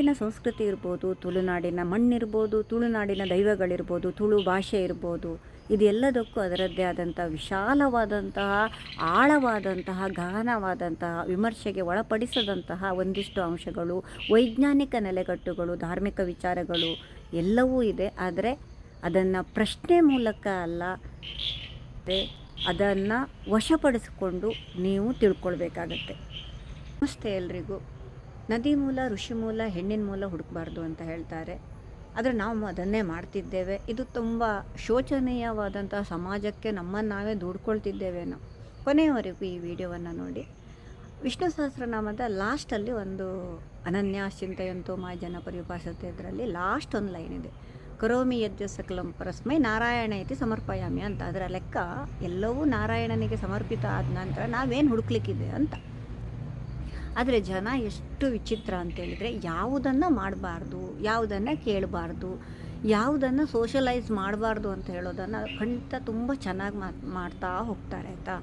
ತುಳುನಾಡಿನ ಸಂಸ್ಕೃತಿ ಇರ್ಬೋದು ತುಳುನಾಡಿನ ಮಣ್ಣಿರ್ಬೋದು ತುಳುನಾಡಿನ ದೈವಗಳಿರ್ಬೋದು, ತುಳು ಭಾಷೆ ಇರ್ಬೋದು, ಇದೆಲ್ಲದಕ್ಕೂ ಅದರದ್ದೇ ಆದಂಥ ವಿಶಾಲವಾದಂತಹ, ಆಳವಾದಂತಹ ಗಹನವಾದಂತಹ ವಿಮರ್ಶೆಗೆ ಒಳಪಡಿಸದಂತಹ ಒಂದಿಷ್ಟು ಅಂಶಗಳು, ವೈಜ್ಞಾನಿಕ ನೆಲೆಗಟ್ಟುಗಳು, ಧಾರ್ಮಿಕ ವಿಚಾರಗಳು ಎಲ್ಲವೂ ಇದೆ. ಆದರೆ ಅದನ್ನು ಪ್ರಶ್ನೆ ಮೂಲಕ ಅಲ್ಲ ಅದನ್ನು ವಶಪಡಿಸಿಕೊಂಡು ನೀವು ತಿಳ್ಕೊಳ್ಬೇಕಾಗತ್ತೆ. ನಮಸ್ತೆ ಎಲ್ರಿಗೂ. ನದಿ ಮೂಲ, ಋಷಿ ಮೂಲ, ಹೆಣ್ಣಿನ ಮೂಲ ಹುಡುಕಬಾರ್ದು ಅಂತ ಹೇಳ್ತಾರೆ. ಆದರೆ ನಾವು ಅದನ್ನೇ ಮಾಡ್ತಿದ್ದೇವೆ. ಇದು ತುಂಬ ಶೋಚನೀಯವಾದಂಥ ಸಮಾಜಕ್ಕೆ ನಮ್ಮನ್ನು ನಾವೇ ದುಡ್ಕೊಳ್ತಿದ್ದೇವೆ ನಾವು. ಕೊನೆಯವರೆಗೂ ಈ ವಿಡಿಯೋವನ್ನು ನೋಡಿ. ವಿಷ್ಣು ಸಹಸ್ರನಾಮದ ಲಾಸ್ಟಲ್ಲಿ ಒಂದು ಅನನ್ಯ ಚಿಂತೆಯಂತೋ ಮಾ ಜನ ಪರಿಪಾಸತೆ ಇದರಲ್ಲಿ. ಲಾಸ್ಟ್ ಒಂದು ಲೈನ್ ಇದೆ. ಕರೋಮಿ ಯಜ್ಜ ಸಕಲಂ ಪರಸ್ಮೈ ನಾರಾಯಣ ಇತಿ ಸಮರ್ಪಯಾಮಿ ಅಂತ. ಅದರ ಲೆಕ್ಕ ಎಲ್ಲವೂ ನಾರಾಯಣನಿಗೆ ಸಮರ್ಪಿತ ಆದ ನಂತರ ನಾವೇನು ಹುಡುಕ್ಲಿಕ್ಕಿದೆ ಅಂತ. ಆದರೆ ಜನ ಎಷ್ಟು ವಿಚಿತ್ರ ಅಂತೇಳಿದರೆ ಯಾವುದನ್ನು ಮಾಡಬಾರ್ದು ಯಾವುದನ್ನು ಕೇಳಬಾರ್ದು. ಯಾವುದನ್ನು ಸೋಷಲೈಸ್ ಮಾಡಬಾರ್ದು ಅಂತ ಹೇಳೋದನ್ನು ಖಂಡಿತ ತುಂಬ ಚೆನ್ನಾಗಿ ಮಾಡ್ತಾ ಹೋಗ್ತಾರೆ, ಆಯಿತಾ?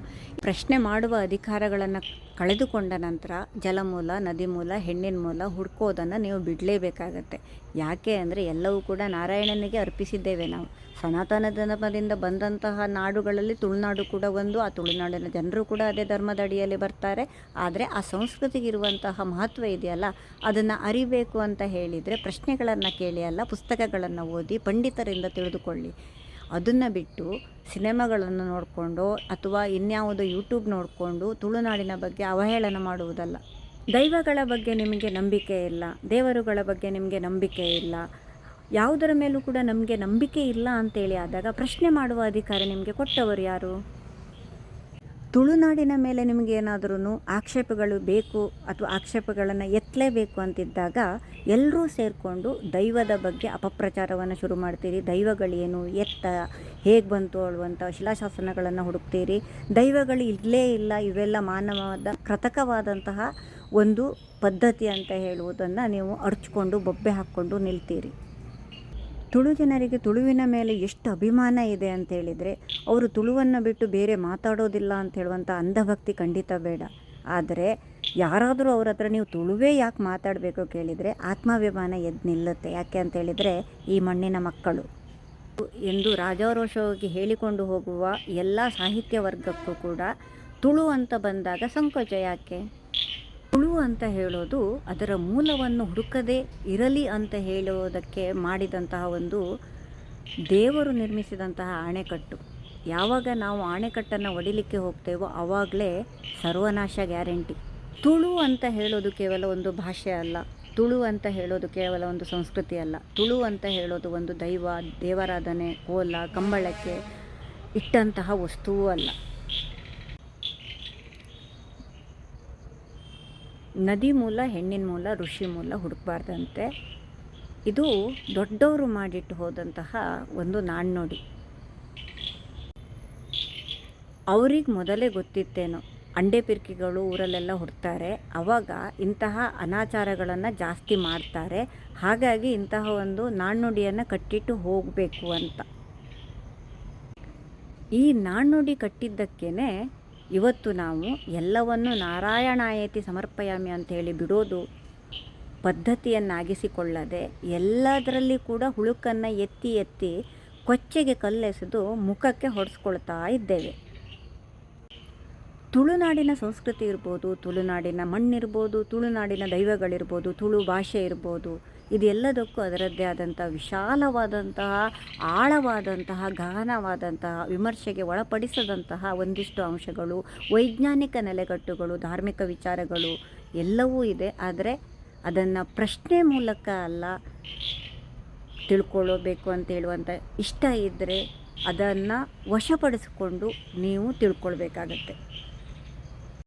ಪ್ರಶ್ನೆ ಮಾಡುವ ಅಧಿಕಾರಗಳನ್ನು ಕಳೆದುಕೊಂಡ ನಂತರ ಜಲಮೂಲ ನದಿ ಮೂಲ ಹೆಣ್ಣಿನ ಮೂಲ ಹುಡ್ಕೋದನ್ನು ನೀವು ಬಿಡಲೇಬೇಕಾಗತ್ತೆ. ಯಾಕೆ ಅಂದರೆ ಎಲ್ಲವೂ ಕೂಡ ನಾರಾಯಣನಿಗೆ ಅರ್ಪಿಸಿದ್ದೇವೆ ನಾವು. ಸನಾತನ ಧರ್ಮದಿಂದ ಬಂದಂತಹ ನಾಡುಗಳಲ್ಲಿ ತುಳುನಾಡು ಕೂಡ ಒಂದು, ಆ ತುಳುನಾಡಿನ ಜನರು ಕೂಡ ಅದೇ ಧರ್ಮದ ಅಡಿಯಲ್ಲಿ ಬರ್ತಾರೆ. ಆದರೆ ಆ ಸಂಸ್ಕೃತಿಗಿರುವಂತಹ ಮಹತ್ವ ಇದೆಯಲ್ಲ, ಅದನ್ನು ಅರಿಬೇಕು ಅಂತ ಹೇಳಿದರೆ ಪ್ರಶ್ನೆಗಳನ್ನು ಕೇಳಿ ಅಲ್ಲ, ಪುಸ್ತಕಗಳನ್ನು ಓದಿ ಪಂಡಿತರಿಂದ ತಿಳಿದುಕೊಳ್ಳಿ. ಅದನ್ನು ಬಿಟ್ಟು ಸಿನಿಮಾಗಳನ್ನು ನೋಡಿಕೊಂಡು ಅಥವಾ ಇನ್ಯಾವುದೋ ಯೂಟ್ಯೂಬ್ ನೋಡಿಕೊಂಡು ತುಳುನಾಡಿನ ಬಗ್ಗೆ ಅವಹೇಳನ ಮಾಡುವುದಲ್ಲ. ದೈವಗಳ ಬಗ್ಗೆ ನಿಮಗೆ ನಂಬಿಕೆ ಇಲ್ಲ, ದೇವರುಗಳ ಬಗ್ಗೆ ನಿಮಗೆ ನಂಬಿಕೆ ಇಲ್ಲ, ಯಾವುದರ ಮೇಲೂ ಕೂಡ ನಮಗೆ ನಂಬಿಕೆ ಇಲ್ಲ ಅಂತೇಳಿ ಆದಾಗ ಪ್ರಶ್ನೆ ಮಾಡುವ ಅಧಿಕಾರ ನಿಮಗೆ ಕೊಟ್ಟವರು ಯಾರು? ತುಳುನಾಡಿನ ಮೇಲೆ ನಿಮಗೆ ಏನಾದ್ರೂ ಆಕ್ಷೇಪಗಳು ಬೇಕು ಅಥವಾ ಆಕ್ಷೇಪಗಳನ್ನು ಎತ್ತಲೇಬೇಕು ಅಂತಿದ್ದಾಗ ಎಲ್ಲರೂ ಸೇರಿಕೊಂಡು ದೈವದ ಬಗ್ಗೆ ಅಪಪ್ರಚಾರವನ್ನು ಶುರು ಮಾಡ್ತೀರಿ. ದೈವಗಳೇನು ಎತ್ತ, ಹೇಗೆ ಬಂತು ಅಳುವಂಥ ಶಿಲಾಶಾಸನಗಳನ್ನು ಹುಡುಕ್ತೀರಿ. ದೈವಗಳು ಇಲ್ಲೇ ಇಲ್ಲ, ಇವೆಲ್ಲ ಮಾನವದ ಕೃತಕವಾದಂತಹ ಒಂದು ಪದ್ಧತಿ ಅಂತ ಹೇಳುವುದನ್ನು ನೀವು ಅರ್ಚ್ಕೊಂಡು, ಬೊಬ್ಬೆ ಹಾಕ್ಕೊಂಡು ನಿಲ್ತೀರಿ. ತುಳು ಜನರಿಗೆ ತುಳುವಿನ ಮೇಲೆ ಎಷ್ಟು ಅಭಿಮಾನ ಇದೆ ಅಂತ ಹೇಳಿದರೆ, ಅವರು ತುಳುವನ್ನು ಬಿಟ್ಟು ಬೇರೆ ಮಾತಾಡೋದಿಲ್ಲ ಅಂತ ಹೇಳುವಂಥ ಅಂಧಭಕ್ತಿ ಖಂಡಿತ ಬೇಡ. ಆದರೆ ಯಾರಾದರೂ ಅವ್ರ ಹತ್ರ ನೀವು ತುಳುವೇ ಯಾಕೆ ಮಾತಾಡಬೇಕು ಕೇಳಿದರೆ, ಆತ್ಮಾಭಿಮಾನ ಎದ್ದು ನಿಲ್ಲುತ್ತೆ. ಯಾಕೆ ಅಂತ ಹೇಳಿದರೆ, ಈ ಮಣ್ಣಿನ ಮಕ್ಕಳು. ಎಂದು ರಾಜಾರೋಷವಾಗಿ ಹೇಳಿಕೊಂಡು ಹೋಗುವ ಎಲ್ಲ ಸಾಹಿತ್ಯ ವರ್ಗಕ್ಕೂ ಕೂಡ ತುಳು ಅಂತ ಬಂದಾಗ ಸಂಕೋಚ ಯಾಕೆ? ತುಳು ಅಂತ ಹೇಳೋದು ಅದರ ಮೂಲವನ್ನು ಹುಡುಕದೇ ಇರಲಿ ಅಂತ ಹೇಳೋದಕ್ಕೆ ಮಾಡಿದಂತಹ ಒಂದು ದೇವರು ನಿರ್ಮಿಸಿದಂತಹ ಅಣೆಕಟ್ಟು ಯಾವಾಗ ನಾವು ಅಣೆಕಟ್ಟನ್ನು ಒಡಿಲಿಕ್ಕೆ ಹೋಗ್ತೇವೋ ಆವಾಗಲೇ ಸರ್ವನಾಶ ಗ್ಯಾರಂಟಿ. ತುಳು ಅಂತ ಹೇಳೋದು ಕೇವಲ ಒಂದು ಭಾಷೆ ಅಲ್ಲ. ತುಳು ಅಂತ ಹೇಳೋದು ಕೇವಲ ಒಂದು ಸಂಸ್ಕೃತಿ ಅಲ್ಲ. ತುಳು ಅಂತ ಹೇಳೋದು ಒಂದು ದೈವ, ದೇವರಾಧನೆ, ಕೋಲ, ಕಂಬಳಕ್ಕೆ ಇಟ್ಟಂತಹ ವಸ್ತುವೂ ಅಲ್ಲ. ನದಿ ಮೂಲ, ಹೆಣ್ಣಿನ ಮೂಲ, ಋಷಿ ಮೂಲ ಹುಡುಕಬಾರ್ದಂತೆ. ಇದು ದೊಡ್ಡವರು ಮಾಡಿಟ್ಟು ಹೋದಂತಹ ಒಂದು ನಾಣ್ಣುಡಿ ಅವ್ರಿಗೆ ಮೊದಲೇ ಗೊತ್ತಿತ್ತೇನೋ, ಅಂಡೆ ಪಿರ್ಕಿಗಳು ಊರಲ್ಲೆಲ್ಲ ಹುಡ್ತಾರೆ, ಅವಾಗ ಇಂತಹ ಅನಾಚಾರಗಳನ್ನು ಜಾಸ್ತಿ ಮಾಡ್ತಾರೆ, ಹಾಗಾಗಿ ಇಂತಹ ಒಂದು ನಾಣ್ಣುಡಿಯನ್ನು ಕಟ್ಟಿಟ್ಟು ಹೋಗಬೇಕು ಅಂತ. ಈ ನಾಣ್ಣುಡಿ ಕಟ್ಟಿದ್ದಕ್ಕೇ ಇವತ್ತು ನಾವು ಎಲ್ಲವನ್ನು ನಾರಾಯಣಾಯತಿ ಸಮರ್ಪಯಾಮಿ ಅಂತೇಳಿ ಬಿಡೋದು ಪದ್ಧತಿಯನ್ನಾಗಿಸಿಕೊಳ್ಳದೆ ಎಲ್ಲದರಲ್ಲಿ ಕೂಡ ಹುಳುಕನ್ನು ಎತ್ತಿ ಎತ್ತಿ ಕೊಚ್ಚೆಗೆ ಕಲ್ಲೆಸೆದು ಮುಖಕ್ಕೆ ಹೊಡೆಸ್ಕೊಳ್ತಾ ಇದ್ದೇವೆ. ತುಳುನಾಡಿನ ಸಂಸ್ಕೃತಿ ಇರ್ಬೋದು, ತುಳುನಾಡಿನ ಮಣ್ಣಿರ್ಬೋದು, ತುಳುನಾಡಿನ ದೈವಗಳಿರ್ಬೋದು, ತುಳು ಭಾಷೆ ಇರ್ಬೋದು ಇದೆಲ್ಲದಕ್ಕೂ ಅದರದ್ದೇ ಆದಂಥ ವಿಶಾಲವಾದಂತಹ, ಆಳವಾದಂತಹ, ಗಹನವಾದಂತಹ, ವಿಮರ್ಶೆಗೆ ಒಳಪಡಿಸದಂತಹ ಒಂದಿಷ್ಟು ಅಂಶಗಳು, ವೈಜ್ಞಾನಿಕ ನೆಲೆಗಟ್ಟುಗಳು, ಧಾರ್ಮಿಕ ವಿಚಾರಗಳು ಎಲ್ಲವೂ ಇದೆ. ಆದರೆ ಅದನ್ನು ಪ್ರಶ್ನೆ ಮೂಲಕ ಅಲ್ಲ ತಿಳ್ಕೊಳ್ಳಬೇಕು ಅಂತ ಹೇಳುವಂಥ ಇಷ್ಟ ಇದ್ದರೆ ಅದನ್ನು ವಶಪಡಿಸಿಕೊಂಡು ನೀವು ತಿಳ್ಕೊಳ್ಬೇಕಾಗತ್ತೆ.